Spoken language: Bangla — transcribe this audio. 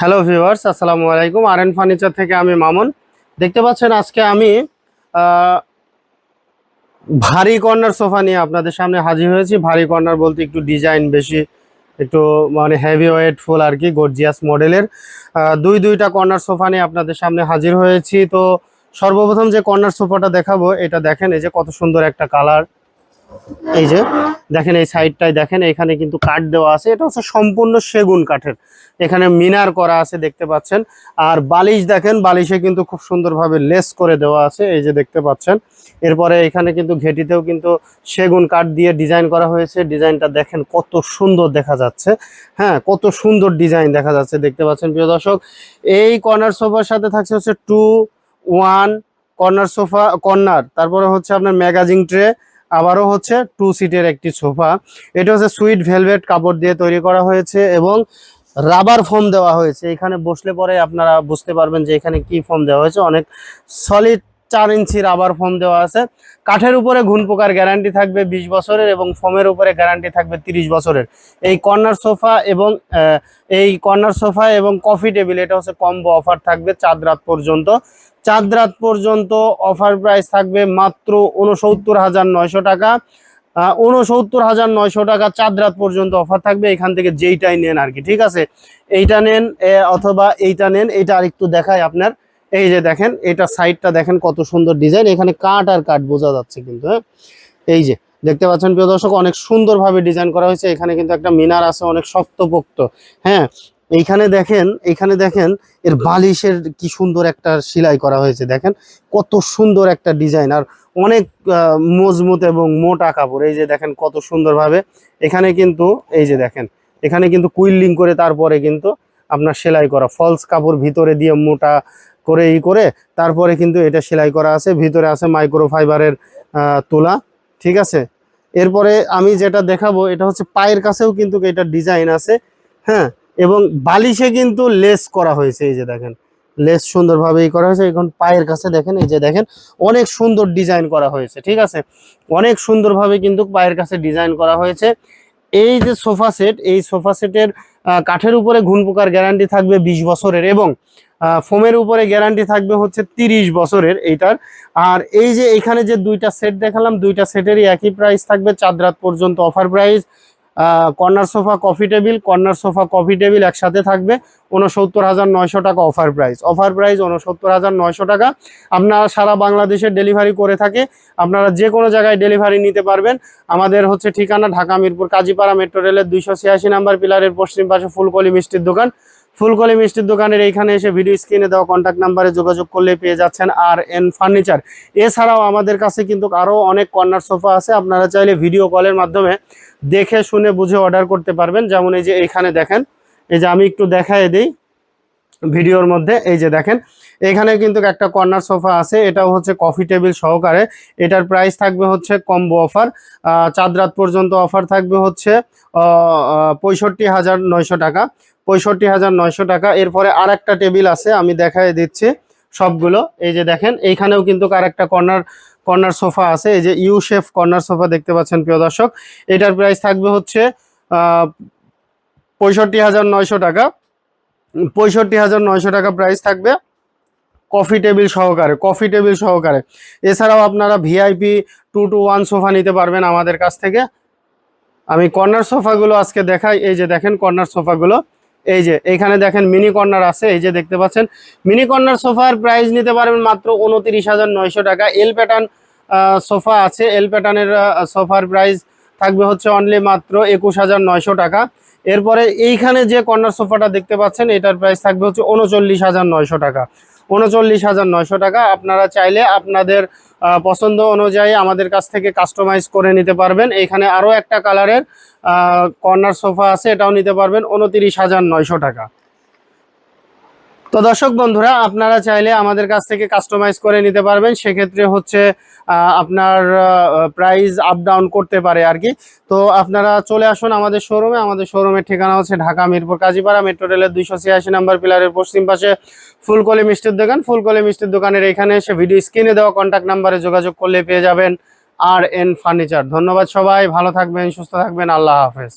হ্যালো ভিউয়ার্স আসসালামু আলাইকুম। আর এন ফার্নিচার থেকে আমি মামুন। দেখতে পাচ্ছেন, আজকে আমি ভারী কর্নার সোফা নিয়ে আপনাদের সামনে হাজির হয়েছি। ভারী কর্নার বলতে একটু ডিজাইন বেশি, একটু মানে হেভি ওয়েট ফুল আর কি গর্জিয়াস মডেলের দুই দুইটা কর্নার সোফা নিয়ে আপনাদের সামনে হাজির হয়েছি। তো সর্বপ্রথম যে কর্নার সোফাটা দেখাবো, এটা দেখেন, এই যে কত সুন্দর একটা কালার এই যে, দেখেন এই সাইডটায় দেখেন, এখানে কিন্তু কাঠ দেওয়া আছে। এটা হচ্ছে সম্পূর্ণ সেগুন কাঠের। এখানে মিনার করা আছে, দেখতে পাচ্ছেন। আর বালিশ দেখেন, বালিশে কিন্তু খুব সুন্দরভাবে লেস করে দেওয়া আছে, এই যে দেখতে পাচ্ছেন। এরপরে এখানে কিন্তু ঘেটিতেও কিন্তু সেগুন কাঠ দিয়ে ডিজাইন করা হয়েছে। ডিজাইনটা দেখেন কত সুন্দর দেখা যাচ্ছে। হ্যাঁ কত সুন্দর ডিজাইন দেখা যাচ্ছে, দেখতে পাচ্ছেন প্রিয় দর্শক। এই কর্নার সোফার সাথে থাকছে হচ্ছে two one corner sofa, corner. তারপরে হচ্ছে আপনার ম্যাগাজিন ট্রে আবারও হচ্ছে টু সিটের একটি সোফা। এটা হচ্ছে সুইট ভেলভেট কাপড় দিয়ে তৈরি করা হয়েছে এবং রাবার ফোম দেওয়া হয়েছে। এখানে বসলে পরে আপনারা বুঝতে পারবেন যে এখানে কি ফোম দেওয়া হয়েছে। অনেক সলিড চার ইঞ্চি রাবার ফোম দেওয়া আছে। কাঠের উপরে ঘুন পোকার গ্যারান্টি থাকবে বিশ বছরের এবং ফোমের উপরে গ্যারান্টি থাকবে তিরিশ বছরের। এই কর্নার সোফা এবং এই কর্নার সোফা এবং কফি টেবিল এটা হচ্ছে কম্বো অফার থাকবে চাঁদ রাত পর্যন্ত। চাঁদ রাত পর্যন্ত অফার প্রাইস থাকবে মাত্র উনসত্তর হাজার নয়শো টাকা। উনসত্তর হাজার নয়শো টাকা চাঁদ রাত পর্যন্ত অফার থাকবে। এখান থেকে যেইটাই নেন আর কি, ঠিক আছে? এইটা নেন অথবা এইটা নেন, এইটা আরেকটু দেখায় আপনার। এই যে দেখেন, এটা সাইডটা দেখেন কত সুন্দর ডিজাইন এখানে কাঠ আর কাঠ বোঝা যাচ্ছে কিন্তু হ্যাঁ? এই যে, দেখতে পাচ্ছেন প্রিয় দর্শক, অনেক সুন্দরভাবে ডিজাইন করা হয়েছে। এখানে কিন্তু একটা মিনার আছে, অনেক শক্তপোক্ত হ্যাঁ? এইখানে দেখেন এইখানে দেখেন, এর বালিশের কি সুন্দর একটা সেলাই করা হয়েছে, দেখেন? কত সুন্দর একটা ডিজাইন আর অনেক মজবুত এবং মোটা কাপড়। এই যে দেখেন, কত সুন্দরভাবে। এখানে কিন্তু, এই যে দেখেন, এখানে কিন্তু কুইলিং করে তারপরে কিন্তু আপনার সেলাই করা। ফলস কাপড় ভিতরে দিয়ে মোটা করে, ই করে, তারপরে কিন্তু এটা সেলাই করা আছে। ভিতরে আছে মাইক্রো ফাইবারের তোলা, ঠিক আছে? এরপরে আমি যেটা দেখাবো, এটা হচ্ছে পায়ের কাছেও কিন্তু এটা ডিজাইন আছে হ্যাঁ? এবং বালিশে কিন্তু লেস করা হয়েছে, এই যে দেখেন। লেস সুন্দরভাবে করা হয়েছে। এখন পায়ের কাছে দেখেন, এই যে দেখেন, অনেক সুন্দর ডিজাইন করা হয়েছে, ঠিক আছে? অনেক সুন্দরভাবে কিন্তু পায়ের কাছে ডিজাইন করা হয়েছে। এই যে সোফা সেট, এই সোফা সেটের কাঠের উপরে ঘুন পোকার গ্যারান্টি থাকবে বিশ বছরের এবং ফোমের উপরে গ্যারান্টি থাকবে হচ্ছে তিরিশ বছরের এইটার। আর এই যে এখানে যে দুইটা সেট দেখালাম, দুইটা সেটেরই একই প্রাইস থাকবে চাঁদ রাত পর্যন্ত offer price corner sofa coffee table corner sofa coffee table একসাথে থাকবে উনসত্তর হাজার নয়শো টাকা অফার প্রাইস অফার প্রাইস উনসত্তর হাজার নয়শো টাকা। আপনারা সারা বাংলাদেশে ডেলিভারি করে থাকে, আপনারা যে কোনো জায়গায় ডেলিভারি নিতে পারবেন। আমাদের হচ্ছে ঠিকানা ঢাকা মিরপুর কাজীপাড়া মেট্রো রেলের দুইশো ছিয়াশি নাম্বার পিলারের পশ্চিম পাশে ফুলকলি মিষ্টির দোকান। ফুলকলি মিষ্টির দোকানের এইখানে এসে ভিডিও স্ক্রিনে দেওয়া কন্ট্যাক্ট নাম্বারে যোগাযোগ করলে পেয়ে যাচ্ছেন আর এন ফার্নিচার এছাড়াও আমাদের কাছে কিন্তু আরও অনেক কর্নার সোফা আছে, আপনারা চাইলে ভিডিও কলের মাধ্যমে দেখে, শুনে, বুঝে অর্ডার করতে পারবেন। যেমন এই যে এইখানে দেখেন, এই যে আমি একটু দেখায় দিই ভিডিওর মধ্যে, এই যে দেখেন এখানে কিন্তু একটা কর্নার সোফা আছে, এটাও হচ্ছে কফি টেবিল সহকারে। এটার প্রাইস থাকবে হচ্ছে কম্বো অফার চাঁদ রাত পর্যন্ত অফার থাকবে হচ্ছে পঁয়ষট্টি হাজার নয়শো টাকা। পঁয়ষট্টি হাজার নয়শো টাকা। এরপরে আর একটা টেবিল আছে, আমি দেখায় দিচ্ছি সবগুলো। এই যে দেখেন, এইখানেও কিন্তু আর একটা কর্নার কর্নার সোফা আছে, এই যে ইউ শেফ কর্নার সোফা দেখতে পাচ্ছেন প্রিয় দর্শক। এটার প্রাইস থাকবে হচ্ছে পঁয়ষট্টি হাজার নয়শো টাকা। পঁয়ষট্টি হাজার নয়শো টাকা প্রাইস থাকবে। কফি টেবিল সহকারে, কফি টেবিল সহকারে। এছাড়াও আপনারা VIP two two one sofa নিতে পারবেন আমাদের কাছ থেকে। আমি কর্নার সোফাগুলো আজকে দেখাই, এই যে দেখেন কর্নার সোফাগুলো। এই যে, এখানে দেখেন মিনি কর্নার আছে, এই যে দেখতে পাচ্ছেন। মিনি কর্নার সোফার প্রাইস নিতে পারবেন মাত্র উনত্রিশ হাজার নয়শো টাকা। এল প্যাটার্ন সোফা আছে এল প্যাটার্নের সোফার প্রাইস থাকবে হচ্ছে অনলি মাত্র একুশ হাজার নয়শো টাকা। এরপরে এইখানে যে কর্নার সোফাটা দেখতে পাচ্ছেন, এটার প্রাইস থাকবে হচ্ছে উনচল্লিশ হাজার নয়শো টাকা। উনচল্লিশ হাজার নয়শো টাকা। আপনারা চাইলে আপনাদের পছন্দ অনুযায়ী আমাদের কাছ থেকে কাস্টমাইজ করে নিতে পারবেন। এখানে আরও একটা কালারের কর্নার সোফা আছে, এটাও নিতে পারবেন। উনতিরিশ হাজার নয়শো টাকা। তো দর্শক বন্ধুরা, আপনারা চাইলে আমাদের কাছ থেকে কাস্টমাইজ করে নিতে পারবেন। সেক্ষেত্রে হচ্ছে আপনার প্রাইস আপ ডাউন করতে পারে আর কি। তো আপনারা চলে আসুন আমাদের শোরুমে আমাদের শোরুমের ঠিকানা হচ্ছে ঢাকা মিরপুর কাজীপাড়া মেট্রো রেলের দুইশো ছিয়াশি নাম্বার পিলারের পশ্চিম পাশে ফুলকলি মিষ্টির দোকান। ফুলকলি মিষ্টির দোকানের এখানে এসে ভিডিও স্ক্রিনে দেওয়া কন্ট্যাক্ট নাম্বারে যোগাযোগ করলে পেয়ে যাবেন আর এন ফার্নিচার ধন্যবাদ সবাই, ভালো থাকবেন, সুস্থ থাকবেন। আল্লাহ হাফেজ।